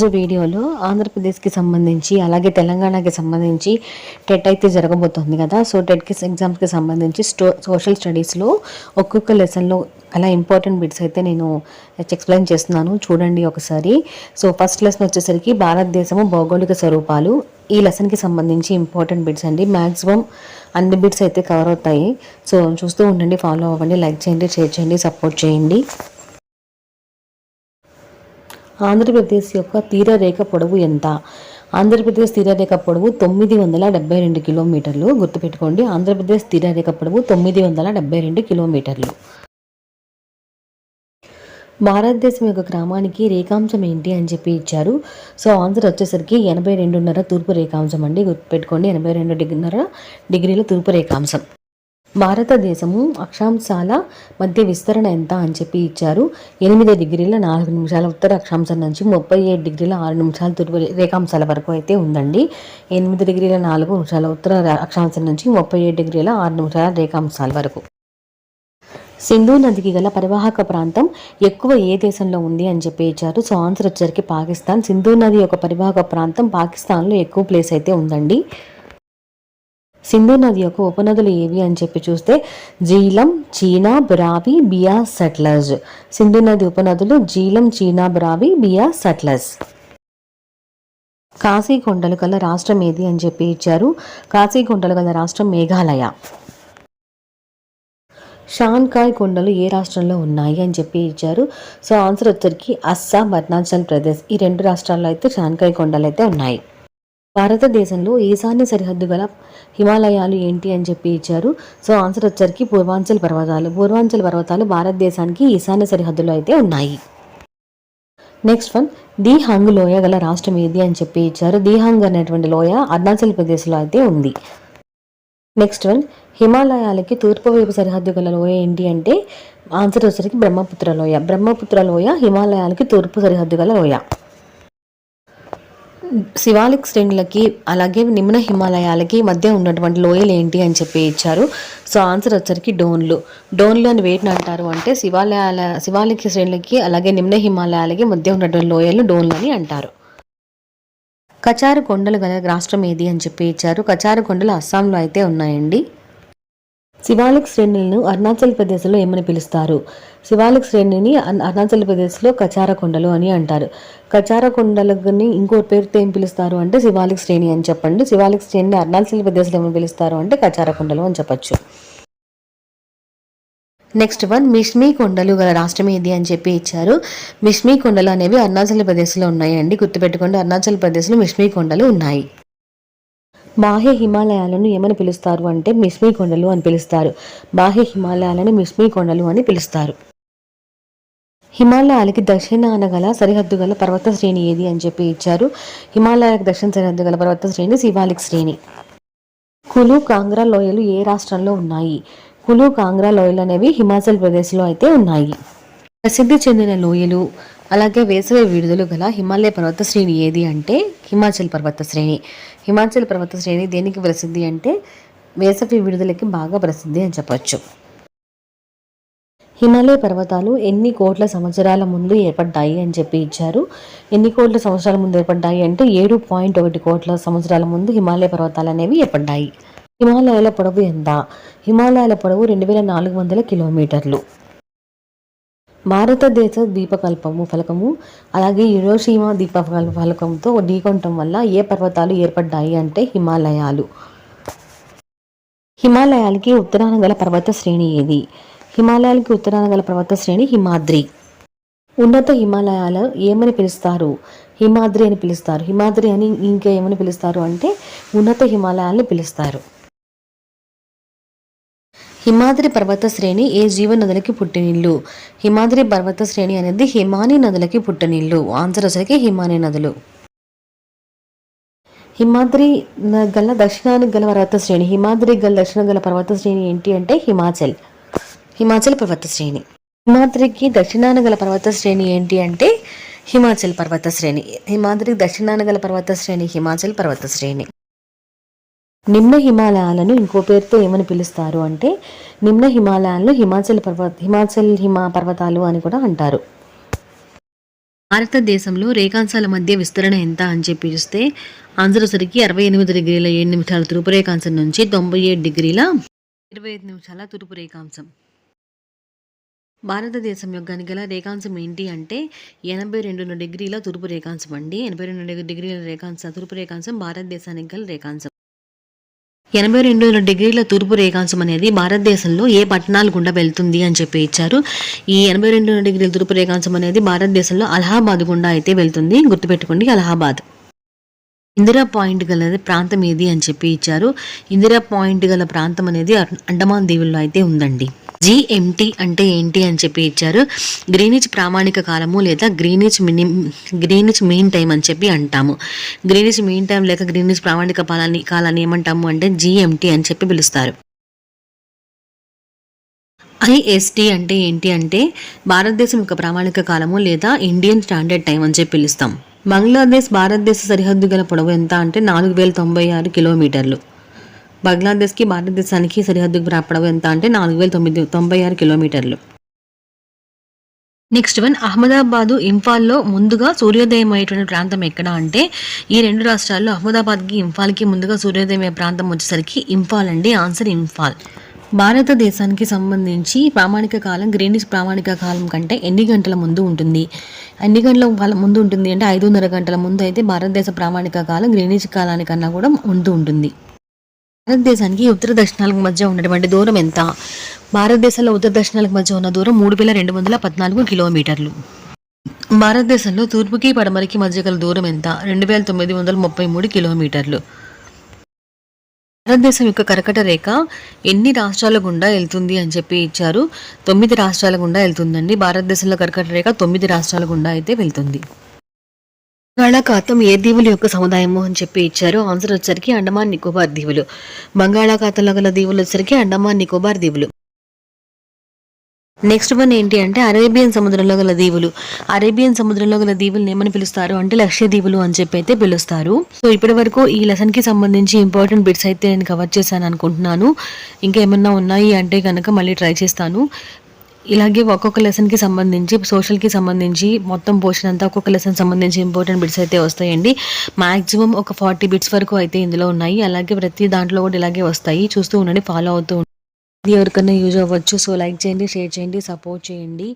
ఈరోజు వీడియోలో ఆంధ్రప్రదేశ్కి సంబంధించి అలాగే తెలంగాణకి సంబంధించి టెట్ అయితే జరగబోతోంది కదా. సో టెట్కి ఎగ్జామ్స్కి సంబంధించి స్టో సోషల్ స్టడీస్లో ఒక్కొక్క లెసన్లో అలా ఇంపార్టెంట్ బిట్స్ అయితే నేను ఎక్స్ప్లెయిన్ చేస్తున్నాను. చూడండి ఒకసారి. సో ఫస్ట్ లెసన్ వచ్చేసరికి భారతదేశము భౌగోళిక స్వరూపాలు. ఈ లెసన్కి సంబంధించి ఇంపార్టెంట్ బిట్స్ అండి. మ్యాక్సిమం అన్ని బిట్స్ అయితే కవర్ అవుతాయి. సో చూస్తూ ఉండండి ఫాలో అవ్వండి లైక్ చేయండి షేర్ చేయండి సపోర్ట్ చేయండి. ఆంధ్రప్రదేశ్ యొక్క తీరరేఖ పొడవు ఎంత? ఆంధ్రప్రదేశ్ తీరరేఖ పొడవు తొమ్మిది వందల డెబ్బై రెండు కిలోమీటర్లు. గుర్తుపెట్టుకోండి ఆంధ్రప్రదేశ్ తీరరేఖ పొడవు తొమ్మిది వందల డెబ్బై రెండు కిలోమీటర్లు. భారతదేశం యొక్క గ్రామానికి రేఖాంశం ఏంటి అని చెప్పి ఇచ్చారు. సో ఆన్సర్ వచ్చేసరికి ఎనభై రెండున్నర తూర్పు రేఖాంశం అండి. గుర్తుపెట్టుకోండి ఎనభై రెండు డిగ్రీన్నర డిగ్రీల తూర్పు రేఖాంశం. భారతదేశము అక్షాంశాల మధ్య విస్తరణ ఎంత అని చెప్పి ఇచ్చారు. ఎనిమిది డిగ్రీల నాలుగు నిమిషాల ఉత్తర అక్షాంశం నుంచి ముప్పై ఏడు డిగ్రీల ఆరు నిమిషాల తూర్పు రేఖాంశాల వరకు అయితే ఉందండి. ఎనిమిది డిగ్రీల నాలుగు నిమిషాల ఉత్తర అక్షాంశం నుంచి ముప్పై ఏడు డిగ్రీల ఆరు నిమిషాల రేఖాంశాల వరకు. సింధు నదికి గల పరివాహక ప్రాంతం ఎక్కువ ఏ దేశంలో ఉంది అని చెప్పి ఇచ్చారు. సో ఆన్సర్ వచ్చరికి పాకిస్తాన్. సింధు నది యొక్క పరివాహక ప్రాంతం పాకిస్తాన్లో ఎక్కువ ప్లేస్ అయితే ఉందండి. సింధు నది యొక్క ఉపనదులు ఏవి అని చెప్పి చూస్తే జీలం చీనా బ్రావి బియా సట్లజ్. సింధు నది ఉపనదులు జీలం చీనా బ్రావి బియా సట్లజ్. కాశీ కొండలు గల రాష్ట్రం ఏది అని చెప్పి ఇచ్చారు. కాశీ కొండలు గల రాష్ట్రం మేఘాలయ. షాన్కాయ్ కొండలు ఏ రాష్ట్రంలో ఉన్నాయి అని చెప్పి ఇచ్చారు. సో ఆన్సర్ వచ్చరికి అస్సాం అరుణాచల్ ప్రదేశ్ ఈ రెండు రాష్ట్రాల్లో అయితే షాన్కాయ్ కొండలు అయితే ఉన్నాయి. భారతదేశంలో ఈశాన్య సరిహద్దు గల హిమాలయాలు ఏంటి అని చెప్పి ఇచ్చారు. సో ఆన్సర్ వచ్చరికి పూర్వాంచల్ పర్వతాలు. పూర్వాంచల్ పర్వతాలు భారతదేశానికి ఈశాన్య సరిహద్దులో అయితే ఉన్నాయి. నెక్స్ట్ వన్ దీహాంగ్ లోయ గల రాష్ట్రం ఏది అని చెప్పి ఇచ్చారు. దీహాంగ్ అనేటువంటి లోయ అరుణాచల్ ప్రదేశ్లో అయితే ఉంది. నెక్స్ట్ వన్ హిమాలయాలకి తూర్పు వైపు సరిహద్దు గల లోయ ఏంటి అంటే ఆన్సర్ వచ్చరికి బ్రహ్మపుత్ర లోయ. బ్రహ్మపుత్ర లోయ హిమాలయాలకి తూర్పు సరిహద్దు గల లోయ. శివాలిక్ శ్రేణులకి అలాగే నిమ్న హిమాలయాలకి మధ్య ఉన్నటువంటి లోయలు ఏంటి అని చెప్పి ఇచ్చారు. సో ఆన్సర్ వచ్చరికి డోన్లు. డోన్లు అని వేటిని అంటారు అంటే శివాలయాల శివాలిక్ శ్రేణులకి అలాగే నిమ్న హిమాలయాలకి మధ్య ఉన్నటువంటి లోయలు డోన్లు అని అంటారు. కచారు కొండలు గల రాష్ట్రం ఏది అని చెప్పి ఇచ్చారు. కచారు కొండలు అస్సాంలో అయితే ఉన్నాయండి. శివాలిక్ శ్రేణులను అరుణాచల్ ప్రదేశ్లో ఏమని పిలుస్తారు? శివాలిక్ శ్రేణిని అరుణాచల్ ప్రదేశ్లో కచార కొండలు అని అంటారు. కచార కొండలని ఇంకో పేరుతో ఏం పిలుస్తారు అంటే శివాలిక్ శ్రేణి అని చెప్పండి. శివాలిక్ శ్రేణిని అరుణాచల్ ప్రదేశ్లో ఏమని పిలుస్తారు అంటే కచారకొండలు అని చెప్పచ్చు. నెక్స్ట్ వన్ మిష్మీ కొండలు గల రాష్ట్రం ఏది అని చెప్పి ఇచ్చారు. మిష్మీ కొండలు అనేవి అరుణాచల్ ప్రదేశ్లో ఉన్నాయండి. గుర్తుపెట్టుకోండి అరుణాచల్ ప్రదేశ్లో మిష్మీ కొండలు ఉన్నాయి. బాహ్య హిమాలయాలను ఏమని పిలుస్తారు అంటే మిస్మీ కొండలు అని పిలుస్తారు. బాహ్య హిమాలయాలను మిస్మీ కొండలు అని పిలుస్తారు. హిమాలయాలకి దక్షిణాన గల సరిహద్దు గల పర్వత శ్రేణి ఏది అని చెప్పి ఇచ్చారు. హిమాలయాలకు దక్షిణ సరిహద్దు గల పర్వత శ్రేణి శివాలిక్ శ్రేణి. కులు కాంగ్రా లోయలు ఏ రాష్ట్రంలో ఉన్నాయి? కులు కాంగ్రా లోయలు అనేవి హిమాచల్ ప్రదేశ్లో అయితే ఉన్నాయి. ప్రసిద్ధి చెందిన లోయలు అలాగే వేసవి విడుదల గల హిమాలయ పర్వత శ్రేణి ఏది అంటే హిమాచల్ పర్వత శ్రేణి. హిమాచల్ పర్వత శ్రేణి దేనికి ప్రసిద్ధి అంటే వేసవి విడుదలకి బాగా ప్రసిద్ధి అని చెప్పచ్చు. హిమాలయ పర్వతాలు ఎన్ని కోట్ల సంవత్సరాల ముందు ఏర్పడ్డాయి అని చెప్పి ఇచ్చారు. ఎన్ని కోట్ల సంవత్సరాల ముందు ఏర్పడ్డాయి అంటే ఏడు పాయింట్ ఒకటి కోట్ల సంవత్సరాల ముందు హిమాలయ పర్వతాలు అనేవి ఏర్పడ్డాయి. హిమాలయాల పొడవు ఎంత? హిమాలయాల పొడవు రెండు వేల నాలుగు వందల కిలోమీటర్లు. భారతదేశ ద్వీపకల్పము ఫలకము అలాగే యురోషీమా దీపకల్ప ఫలకంతో ఢీకొనటం వల్ల ఏ పర్వతాలు ఏర్పడ్డాయి అంటే హిమాలయాలు. హిమాలయాలకి ఉత్తరాన గల పర్వత శ్రేణి ఏది? హిమాలయాలకి ఉత్తరాన గల పర్వత శ్రేణి హిమాద్రి. ఉన్నత హిమాలయాలు ఏమని పిలుస్తారు? హిమాద్రి అని పిలుస్తారు. హిమాద్రి అని ఇంకా ఏమని పిలుస్తారు అంటే ఉన్నత హిమాలయాలని పిలుస్తారు. హిమాద్రి పర్వత శ్రేణి ఏ జీవ నదులకి పుట్టినిల్లు? హిమాద్రి పర్వత శ్రేణి అనేది హిమాని నదులకి పుట్టినిల్లు. ఆన్సర్ వచ్చరికి హిమాని నదులు. హిమాద్రి గల దక్షిణానికి గల పర్వత శ్రేణి. హిమాద్రి గల దక్షిణ గల పర్వత శ్రేణి ఏంటి అంటే హిమాచల్. హిమాచల్ పర్వత శ్రేణి. హిమాద్రికి దక్షిణాన గల పర్వత శ్రేణి ఏంటి అంటే హిమాచల్ పర్వత శ్రేణి. హిమాద్రికి దక్షిణాన గల పర్వత శ్రేణి హిమాచల్ పర్వత శ్రేణి. నిమ్న హిమాలయాలను ఇంకో పేరుతో ఏమని పిలుస్తారు అంటే నిమ్న హిమాలయాలను హిమాచల్ పర్వత హిమాచల్ హిమా పర్వతాలు అని కూడా అంటారు. భారతదేశంలో రేఖాంశాల మధ్య విస్తరణ ఎంత అని చెప్పి చూస్తే ఆంధ్రసరికి అరవై ఎనిమిది డిగ్రీల ఏడు నిమిషాల తూర్పు రేఖాంశం నుంచి తొంభై ఏడు డిగ్రీల ఇరవై ఐదు నిమిషాల తూర్పు రేఖాంశం భారతదేశం యొక్క గల రేఖాంశం ఏంటి అంటే ఎనభై రెండు డిగ్రీల తూర్పు రేఖాంశం అండి. ఎనభై రెండు డిగ్రీల రేఖాంశ తూర్పు రేఖాంశం భారతదేశానికి గల రేఖాంశం. ఎనభై రెండు డిగ్రీల తూర్పు రేఖాంశం అనేది భారతదేశంలో ఏ పట్టణాలు గుండా వెళ్తుంది అని చెప్పి ఇచ్చారు. ఈ ఎనభై రెండు డిగ్రీల తూర్పు రేఖాంశం అనేది భారతదేశంలో అలహాబాద్ గుండా అయితే వెళ్తుంది. గుర్తుపెట్టుకోండి అలహాబాద్. ఇందిరా పాయింట్ గల ప్రాంతం ఏది అని చెప్పి ఇచ్చారు. ఇందిరా పాయింట్ గల ప్రాంతం అనేది అండమాన్ దీవుల్లో అయితే ఉందండి. జిఎంటి అంటే ఏంటి అని చెప్పి ఇచ్చారు. గ్రీనిచ్ ప్రామాణిక కాలము లేదా Greenwich mean Greenwich mean time అని చెప్పి అంటాము. గ్రీనిచ్ మెయిన్ టైం లేక గ్రీనిచ్ ప్రామాణిక కాలాన్ని కాలాన్ని ఏమంటాము అంటే జిఎంటి అని చెప్పి పిలుస్తారు. ఐఎస్టి అంటే ఏంటి అంటే భారతదేశం యొక్క ప్రామాణిక కాలము లేదా ఇండియన్ స్టాండర్డ్ టైం అని చెప్పి పిలుస్తాం. బంగ్లాదేశ్ భారతదేశ సరిహద్దు గల పొడవు ఎంత అంటే నాలుగు వేల తొంభై ఆరు కిలోమీటర్లు. బంగ్లాదేశ్కి భారతదేశానికి సరిహద్దుకు పొడవు ఎంత అంటే నాలుగు వేల తొమ్మిది తొంభై ఆరు కిలోమీటర్లు. నెక్స్ట్ వన్ అహ్మదాబాదు ఇంఫాల్లో ముందుగా సూర్యోదయం అయ్యేటువంటి ప్రాంతం ఎక్కడ అంటే ఈ రెండు రాష్ట్రాల్లో అహ్మదాబాద్కి ఇంఫాల్కి ముందుగా సూర్యోదయం అయ్యే ప్రాంతం వచ్చేసరికి ఇంఫాల్ అండి ఆన్సర్ ఇంఫాల్. భారతదేశానికి సంబంధించి ప్రామాణిక కాలం గ్రీనిస్ ప్రామాణిక కాలం కంటే ఎన్ని గంటల ముందు ఉంటుంది? ఎన్ని గంటల కాలం ముందు ఉంటుంది అంటే ఐదున్నర గంటల ముందు అయితే భారతదేశ ప్రామాణిక కాలం గ్రీనిస్ కాలానికన్నా కూడా ముందు ఉంటుంది. భారతదేశానికి ఉత్తర దక్షిణాలకు మధ్య ఉన్నటువంటి దూరం ఎంత? భారతదేశంలో ఉత్తర దక్షిణాలకు మధ్య ఉన్న దూరం మూడు వేల రెండు వందల పద్నాలుగు కిలోమీటర్లు. భారతదేశంలో తూర్పుకి పడమరకి మధ్య గల దూరం ఎంత? రెండు వేల తొమ్మిది వందల ముప్పై మూడు కిలోమీటర్లు. భారతదేశం యొక్క కర్కట రేఖ ఎన్ని రాష్ట్రాల గుండా వెళ్తుంది అని చెప్పి ఇచ్చారు. తొమ్మిది రాష్ట్రాల గుండా వెళ్తుందండి. భారతదేశంలో కర్కట రేఖ తొమ్మిది రాష్ట్రాల గుండా అయితే వెళ్తుంది. బంగాళాఖాతం ఏ దీవుల యొక్క సముదాయము అని చెప్పి ఇచ్చారు? ఆన్సర్ వచ్చరికి అండమాన్ నికోబార్ దీవులు. బంగాళాఖాతంలో గల దీవులు వచ్చరికి అండమాన్ నికోబార్ దీవులు. నెక్స్ట్ వన్ ఏంటి అంటే అరేబియన్ సముద్రంలో గల దీవులు. అరేబియన్ సముద్రంలో గల దీవులు ఏమని పిలుస్తారు? అంటే లక్ష్య దీవులు అని చెప్పి అయితే పిలుస్తారు. సో ఇప్పటి వరకు ఈ లెసన్కి సంబంధించి ఇంపార్టెంట్ బిట్స్ అయితే నేను కవర్ చేశాను అనుకుంటున్నాను. ఇంకా ఏమన్నా ఉన్నాయి అంటే కనుక మళ్ళీ ట్రై చేస్తాను. ఇలాగే ఒక్కొక్క లెసన్కి సంబంధించి సోషల్కి సంబంధించి మొత్తం పోర్షన్ అంతా ఒక్కొక్క లెసన్ సంబంధించి ఇంపార్టెంట్ బిట్స్ అయితే వస్తాయండి. మాక్సిమం ఒక ఫార్టీ బిట్స్ వరకు అయితే ఇందులో ఉన్నాయి. అలాగే ప్రతి దాంట్లో కూడా ఇలాగే వస్తాయి. చూస్తూ ఉండండి ఫాలో అవుతూ ఎవరికైనా యూజ్ అవ్వచ్చు. సో లైక్ చేయండి షేర్ చేయండి సపోర్ట్ చేయండి.